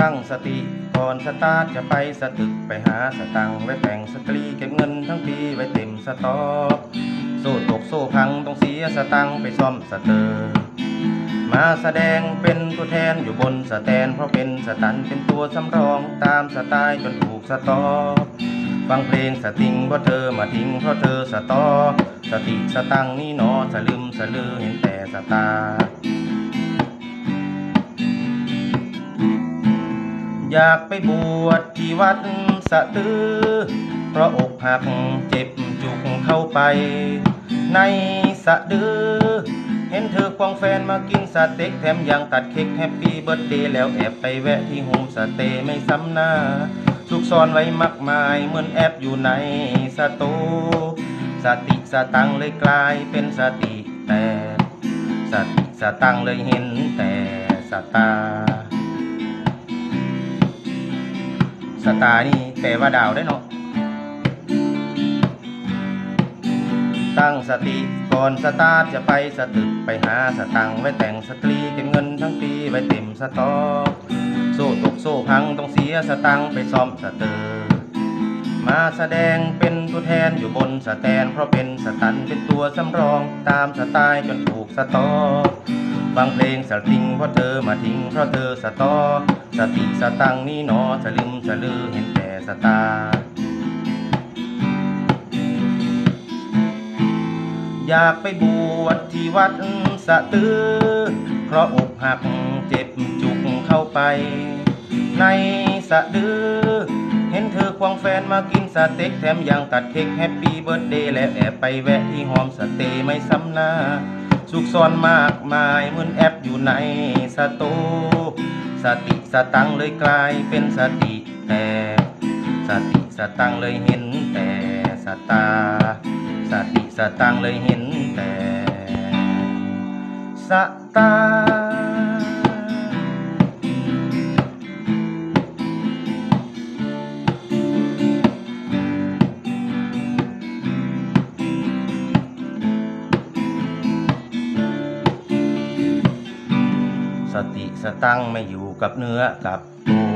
ตั้งสติก่อนสตาร์ทจะไปสตึกไปหาสตังไว้แต่งสตรีเก็บเงินทั้งปีไว้เต็มสต็อกโซ่ตกโซ่พังต้องเสียสตังไปซ่อมสเตอร์มาแสดงเป็นตัวแทนอยู่บนสแตน เพราะเป็นสตันเป็นตัวสำรองตามสไตล์จนถูกสต็อกฟังเพลงสติงเพราะเธอมาทิ้งเพราะเธอสตอสติสตังนี่หนอสลืมสลือเห็นแต่สตา อยากไปบวชที่วัดสะตือ เพราะอกหักเจ็บจุกเข้าไป ในสะดือ เห็นเธอควงแฟนมากินสเต็กแถมยังตัดเค้กแฮปปี้เบิร์ดเดย์แล้วแอบไปแวะที่โฮมสเตย์ไม่ซ้ำหน้าซุกซ่อนไว้มากมายเหมือนแอบอยู่ในสตูสติสตังเลยกลายเป็นสติแต่สติสตังเลยเห็นแต่สตา สตาร์นี่แปลว่าดาวได้เนาะตั้งสติก่อนสตาร์จะไปสตึกไปหาสตังไว้แต่งสตรีเก็บเงินทั้งปีไว้เต็มสตอกโซ่ตกโซ่พังต้องเสียสตังไปซ่อมสเตอร์มาแสดงเป็นตัวแทนอยู่บนสแตน เพราะเป็นสตันเป็นตัวสำรองตามสไตล์จนถูกสตอก ฟังเพลงสติงเพราะเธอมาทิ้งเพราะเธอสตอ สติสตังนี่หนอสลืมสลือเห็นแต่สตาร์อยากไปบวชที่วัดสะตือ เพราะอกหักเจ็บจุกเข้าไป ในสะดือ เห็นเธอควงแฟนมากินสเต็กแถมยังตัดเค้กแฮปปี้เบิร์ดเดย์และแอบไปแวะที่หอมสเตย์ไม่ซ้ำหน้า สุขซ้อนมากมายเหมือนแอปอยู่ในสตูสติสตังเลยกลายเป็นสติแต่สติสตังเลยเห็นแต่สตา สติสตังเลยเห็นแต่สตา ติสตั้งไม่อยู่กับเนื้อกับตัว